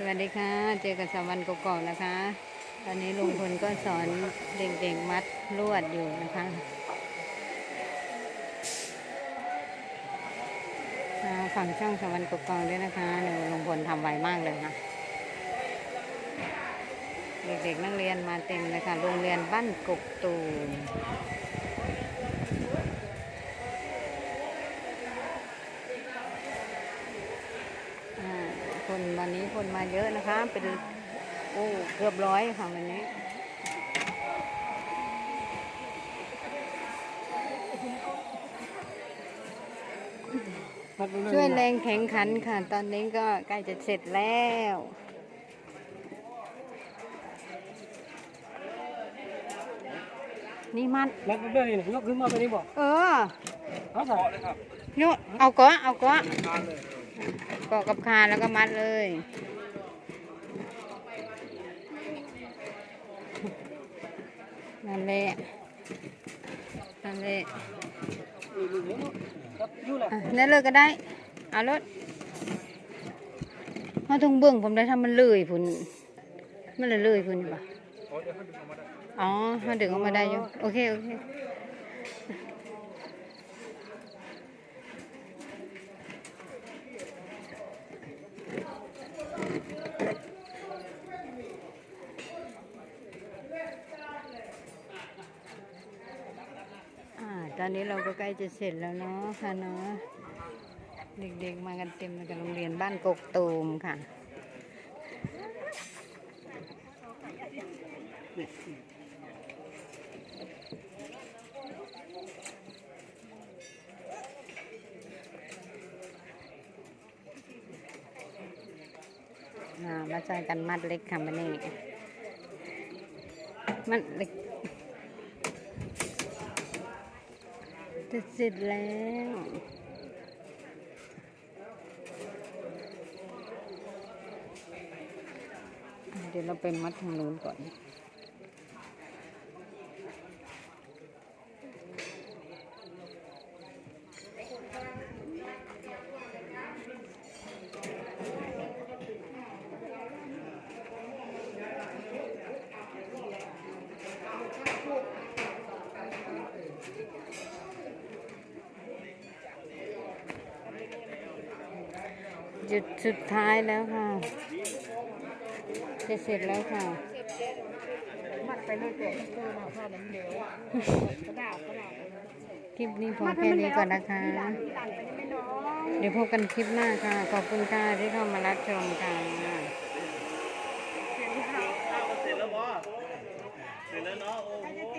สวัสดีค่ะ เจอกับสามวันกอกนะคะ ตอนนี้ลุงพลก็สอนเด็กๆมัดลวดอยู่นะคะฝั่งช่องสามวันกอกด้วยนะคะหนูลุงพลทำไวมากเลยค่ะเด็กๆนักเรียนมาเต็มเลยค่ะ โรงเรียนบ้านกกตูมอ่า คนวันนี้คนมาเยอะนะคะ เป็นโอ้เกือบร้อยค่ะวันนี้มัดไปเลช่วยแรงแข่งขันค่ะ ตอนนี้ก็ใกล้จะเสร็จแล้วนี่มัดมัดไปเลยนี่ยกขึ้นมาไปนี่บอกเออเอาใส่โยนเอาเกาะเอาเกาะ เกาะกับคานแล้วก็มัดเลย นั่นแหละนั่นแหละนี่นี่นี่ครับอยู่แหละอะนั่นเลยก็ได้ เอารถมาตรงเบื้องผมได้ทำมันเลยพุ่นมันเลยเลยพุ่นอยู่ปะอ๋อมาดึงออกมาได้อยู่ โอเค โอเค อ่า ตอนนี้เราก็ใกล้จะเสร็จแล้วเนาะค่ะเนาะเด็กๆมากันเต็มเลยกับโรงเรียนบ้านกกตูมค่ะอามาใส่กันมัดเล็กค่ะมันนี่มัดเล็ก จะเสร็จแล้วเดี๋ยวเราไปมัดทางนู้นก่อน จุดสุดท้ายแล้วค่ะ จะเสร็จแล้วค่ะ มัดไปเลยตัวเพื่อมาผ้าน้ำเหลวกระดาษกระดาษคลิปนี้พอแค่นี้ก่อนนะคะ เดี๋ยวพบกันคลิปหน้าค่ะ ขอบคุณค่ะที่เข้ามารับชมค่ะเสร็จแล้วบอเสร็จแล้วเนาะโอ